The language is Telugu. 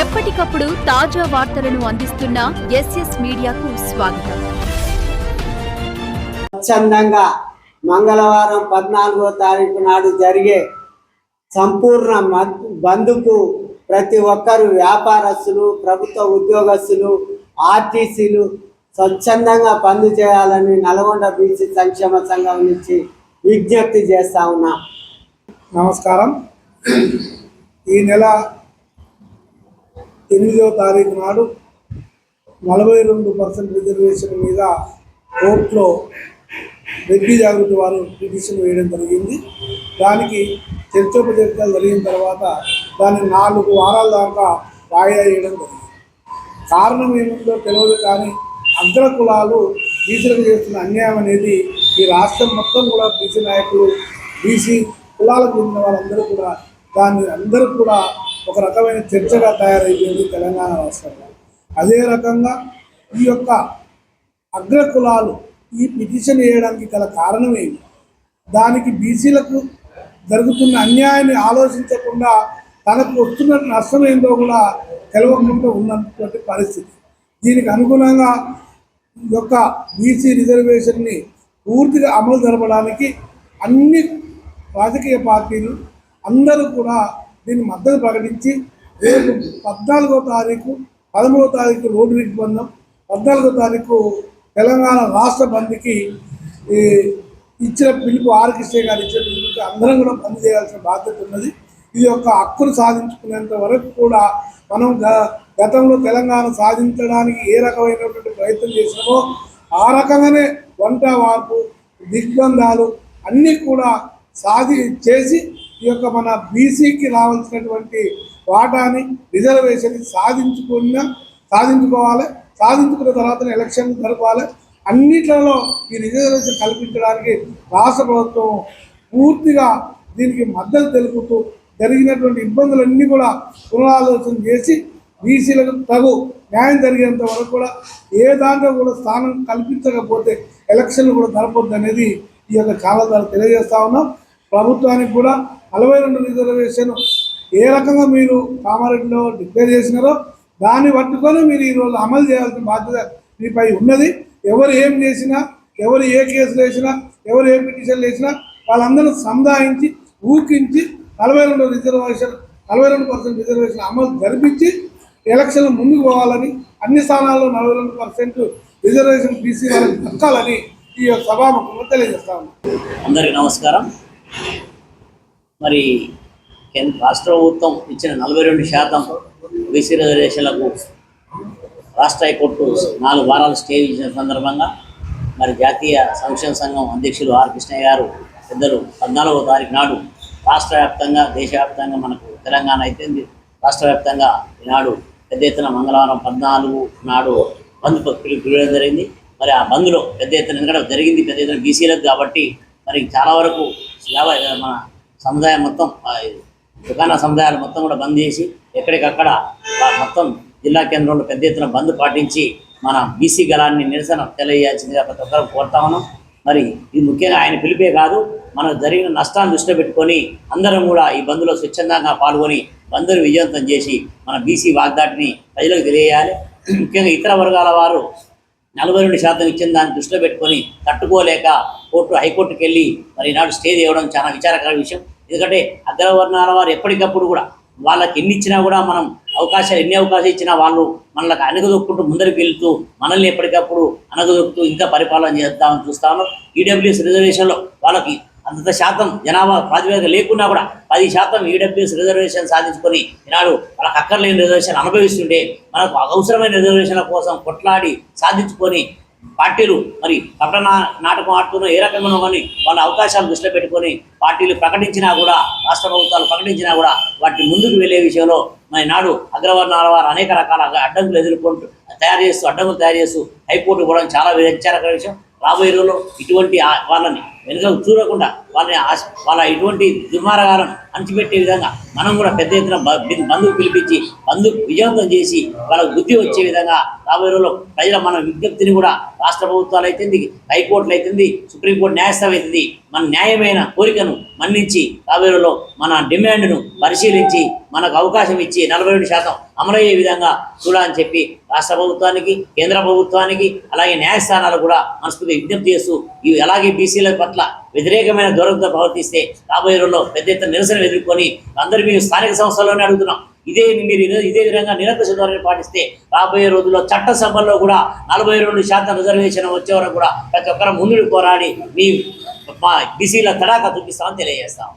ఎప్పటికప్పుడు తాజా వార్తలను అందిస్తున్న ఎస్ఎస్ మీడియాకు స్వాగతం. స్వచ్ఛందంగా మంగళవారం పద్నాలుగో తారీఖు నాడు జరిగే సంపూర్ణ బంద్కు ప్రతి ఒక్కరు వ్యాపారస్తులు ప్రభుత్వ ఉద్యోగస్తులు ఆర్టీసీలు స్వచ్ఛందంగా బంద్ చేయాలని నల్గొండ బీసీ సంక్షేమ సంఘం నుంచి విజ్ఞప్తి చేస్తా ఉన్నాం. నమస్కారం. ఈ నెల ఎనిమిదవ తారీఖు నాడు నలభై రెండు పర్సెంట్ రిజర్వేషన్ మీద కోర్టులో రెడ్డి జాగృతి వారు పిటిషన్ వేయడం జరిగింది. దానికి చర్చోపచర్చలు జరిగిన తర్వాత దాన్ని నాలుగు వారాల దాకా వాయిదా వేయడం జరిగింది. కారణం ఏముందో తెలియదు కానీ అగ్ర కులాలు బీసీలకు చేస్తున్న అన్యాయం అనేది ఈ రాష్ట్రం మొత్తం కూడా బీసీ నాయకులు బీసీ కులాలకు చెందిన వాళ్ళందరూ కూడా దాన్ని అందరూ కూడా ఒక రకమైన చర్చగా తయారైపోయింది తెలంగాణ రాష్ట్రంలో. అదే రకంగా ఈ యొక్క అగ్ర కులాలు ఈ పిటిషన్ వేయడానికి గల కారణం ఏంటి దానికి బీసీలకు జరుగుతున్న అన్యాయాన్ని ఆలోచించకుండా తనకు వస్తున్న నష్టం ఏందో కూడా తెలవకుండా ఉన్నటువంటి పరిస్థితి. దీనికి అనుగుణంగా ఈ యొక్క బీసీ రిజర్వేషన్ని పూర్తిగా అమలు జరపడానికి అన్ని రాజకీయ పార్టీలు అందరూ కూడా దీన్ని మద్దతు ప్రకటించి రేపు పద్నాలుగో తారీఖు పదమూడో తారీఖు రోడ్డు నిర్బంధం పద్నాలుగో తారీఖు తెలంగాణ రాష్ట్ర బంద్కి ఇచ్చిన పిలుపు ఆర్ గారు ఇచ్చిన పిలుపుకి అందరం కూడా బంద్ చేయాల్సిన బాధ్యత ఉన్నది. ఇది యొక్క హక్కును సాధించుకునేంత వరకు కూడా మనం గ- గతంలో తెలంగాణ సాధించడానికి ఏ రకమైనటువంటి ప్రయత్నం చేసినామో ఆ రకంగానే వంట వార్పు దిగ్బంధాలు అన్నీ కూడా సాధి చేసి ఈ యొక్క మన బీసీకి రావాల్సినటువంటి వాటాని రిజర్వేషన్ సాధించుకున్న సాధించుకోవాలి సాధించుకున్న తర్వాత ఎలక్షన్ జరపాలి. అన్నిట్లలో ఈ రిజర్వేషన్ కల్పించడానికి రాష్ట్ర ప్రభుత్వం పూర్తిగా దీనికి మద్దతు తెలుపుతూ జరిగినటువంటి ఇబ్బందులన్నీ కూడా పునరాలోచన చేసి బీసీలకు తగు న్యాయం జరిగేంత వరకు కూడా ఏ దాంట్లో కూడా స్థానం కల్పించకపోతే ఎలక్షన్లు కూడా జరపొద్దు అనేది ఈ యొక్క చాలా ద్వారా తెలియజేస్తా ఉన్నాం. ప్రభుత్వానికి కూడా నలభై రెండు రిజర్వేషన్ ఏ రకంగా మీరు కామారెడ్డిలో డిక్లేర్ చేసినారో దాన్ని పట్టుకొని మీరు ఈరోజు అమలు చేయాల్సిన బాధ్యత మీపై ఉన్నది. ఎవరు ఏం చేసినా ఎవరు ఏ కేసులు వేసినా ఎవరు ఏ పిటిషన్లు వేసినా వాళ్ళందరూ సంధాయించి ఊకించి నలభై రెండు రిజర్వేషన్ నలభై రెండు పర్సెంట్ రిజర్వేషన్ అమలు జరిపించి ఎలక్షన్లు ముందుకు పోవాలని అన్ని స్థానాల్లో నలభై రెండు పర్సెంట్ రిజర్వేషన్ బీసీ వాళ్ళకి దక్కాలని ఈ యొక్క సభాముఖంగా తెలియజేస్తా ఉన్నాం. అందరికీ నమస్కారం. మరి కేంద్ర రాష్ట్ర ప్రభుత్వం ఇచ్చిన నలభై రెండు శాతం బీసీ రిజర్వేషన్లకు రాష్ట్ర హైకోర్టు నాలుగు వారాలు స్టే ఇచ్చిన సందర్భంగా మరి జాతీయ సంక్షేమ సంఘం అధ్యక్షులు ఆర్ కృష్ణయ్య గారు పెద్దలు పద్నాలుగవ తారీఖు నాడు రాష్ట్ర వ్యాప్తంగా దేశవ్యాప్తంగా మనకు తెలంగాణ అయితే రాష్ట్ర వ్యాప్తంగా ఈనాడు పెద్ద ఎత్తున మంగళవారం పద్నాలుగు నాడు బంద్ పిలుపు జరిగింది. మరి ఆ బంద్లో పెద్ద ఎత్తున ఎందుకంటే జరిగింది. పెద్ద ఎత్తున బీసీలకు కాబట్టి మరి చాలా వరకు యాభై మన సముదాయం మొత్తం దుకాణ సముదాయాలు మొత్తం కూడా బంద్ చేసి ఎక్కడికక్కడ మొత్తం జిల్లా కేంద్రంలో పెద్ద ఎత్తున బంద్ పాటించి మన బీసీ గలాన్ని నిరసన తెలియజేయాల్సిందిగా ప్రతి ఒక్కరు కోరుతా ఉన్నాం. మరి ఇది ముఖ్యంగా ఆయన పిలిపే కాదు మనకు జరిగిన నష్టాన్ని దృష్టిలో పెట్టుకొని అందరం కూడా ఈ బంద్లో స్వచ్ఛందంగా పాల్గొని బంద్ను విజయవంతం చేసి మన బీసీ వాగ్దాటిని ప్రజలకు తెలియజేయాలి. ముఖ్యంగా ఇతర వర్గాల వారు నలభై రెండు శాతం ఇచ్చిన దాన్ని దృష్టిలో పెట్టుకొని తట్టుకోలేక కోర్టు హైకోర్టుకు వెళ్ళి మరి ఈనాడు స్టే ఇవ్వడం చాలా విచారకర విషయం. ఎందుకంటే అగ్రవర్ణాల వారు ఎప్పటికప్పుడు కూడా వాళ్ళకి ఎన్ని ఇచ్చినా కూడా మనం అవకాశాలు ఎన్ని అవకాశాలు ఇచ్చినా వాళ్ళు మనలకు అనగదొక్కుంటూ ముందరికి వెళ్తూ మనల్ని ఎప్పటికప్పుడు అనగదొక్కుతూ ఇంకా పరిపాలన చేద్దామని చూస్తాను ఈడబ్ల్యూఎస్ రిజర్వేషన్లో వాళ్ళకి అంత శాతం జనాభా ప్రాతిపదిక లేకున్నా కూడా పది శాతం ఈడబ్ల్యూఎస్ రిజర్వేషన్ సాధించుకొని ఈనాడు వాళ్ళకి అక్కర్లేని రిజర్వేషన్ అనుభవిస్తుంటే మనకు అవసరమైన రిజర్వేషన్ల కోసం కొట్లాడి సాధించుకొని పార్టీలు మరి కపట నాటకం ఆడుతున్న ఏ రకంగా కానీ వాళ్ళ అవకాశాలు దృష్టిలో పెట్టుకొని పార్టీలు ప్రకటించినా కూడా రాష్ట్ర ప్రభుత్వాలు ప్రకటించినా కూడా వాటి ముందుకు వెళ్ళే విషయంలో మరి నాడు అగ్రవర్ణాల వారు అనేక రకాల అడ్డంకులు ఎదుర్కొంటూ తయారు చేస్తూ అడ్డంకులు తయారు చేస్తూ హైకోర్టు కూడా చాలా విచారకర విషయం. రాబోయే రోజుల్లో ఇటువంటి వాళ్ళని వెనుక చూడకుండా వాళ్ళని ఆశ- వాళ్ళ ఇటువంటి దుర్మార్గాలను అణచిపెట్టే విధంగా మనం కూడా పెద్ద ఎత్తున బంధువు పిలిపించి బంధువు విజయవంతం చేసి వాళ్ళకు బుద్ధి వచ్చే విధంగా రాబోయే రోజుల్లో ప్రజల మన విజ్ఞప్తిని కూడా రాష్ట్ర ప్రభుత్వాలు అయితుంది హైకోర్టులు అవుతుంది సుప్రీంకోర్టు న్యాయస్థానం అవుతుంది మన న్యాయమైన కోరికను మన్నించి రాబోయే రోజుల్లో మన డిమాండ్ను పరిశీలించి మనకు అవకాశం ఇచ్చి నలభై రెండు శాతం అమలయ్యే విధంగా చూడాలని చెప్పి రాష్ట్ర ప్రభుత్వానికి కేంద్ర ప్రభుత్వానికి అలాగే న్యాయస్థానాలు కూడా మనస్ఫూర్తి విజ్ఞప్తి చేస్తూ ఇవి అలాగే బీసీల పట్ల వ్యతిరేకమైన ధోరణితో ప్రవర్తిస్తే రాబోయే రోజుల్లో పెద్ద ఎత్తున నిరసన ఎదుర్కొని అందరూ మేము స్థానిక సంస్థల్లోనే అడుగుతున్నాం. ఇదే మీరు ఇదే- విధంగా నిరంతర ధోరణి పాటిస్తే రాబోయే రోజుల్లో చట్టసభల్లో కూడా నలభై రెండు శాతం రిజర్వేషన్ వచ్చే వరకు కూడా ప్రతి ఒక్కరు ముందుకు పోరాడి మీ మా బీసీల తడాక చూపిస్తామని తెలియజేస్తాం.